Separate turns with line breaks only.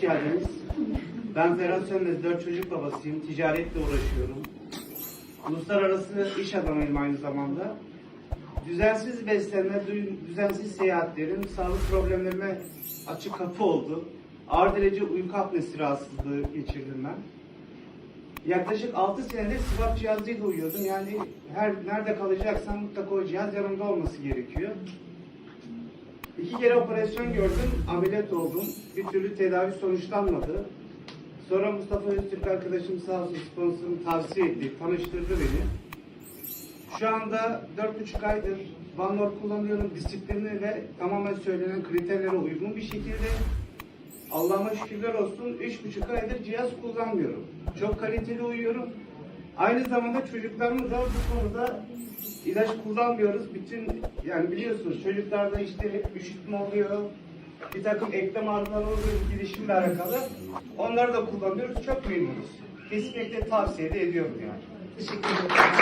geldiniz. Ben Ferhat Sönmez, dört çocuk babasıyım. Ticaretle uğraşıyorum. Uluslararası iş adamıyım aynı zamanda. Düzensiz beslenme, dü- düzensiz seyahatlerim sağlık problemlerime açık kapı oldu. Ağır derece uyku apnesi rahatsızlığı geçirdim ben. Yaklaşık 6 senedir sıvap cihazıyla uyuyordum. Yani her nerede kalacaksam mutlaka o cihaz yanımda olması gerekiyor. İki kere operasyon gördüm, ameliyat oldum. Bir türlü tedavi sonuçlanmadı. Sonra Mustafa Öztürk arkadaşım sağ olsun sponsorum tavsiye etti, tanıştırdı beni. Şu anda dört buçuk aydır Vanlor kullanıyorum. Disiplinli ve tamamen söylenen kriterlere uygun bir şekilde. Allah'ıma şükürler olsun üç buçuk aydır cihaz kullanmıyorum. Çok kaliteli uyuyorum. Aynı zamanda çocuklarımız da bu konuda ilaç kullanmıyoruz. Bütün yani biliyorsunuz çocuklarda işte üşütme oluyor. Bir takım eklem ağrıları oluyor girişimle alakalı. Onları da kullanıyoruz. Çok memnunuz. Kesinlikle tavsiye de ediyorum yani. Teşekkür ederim.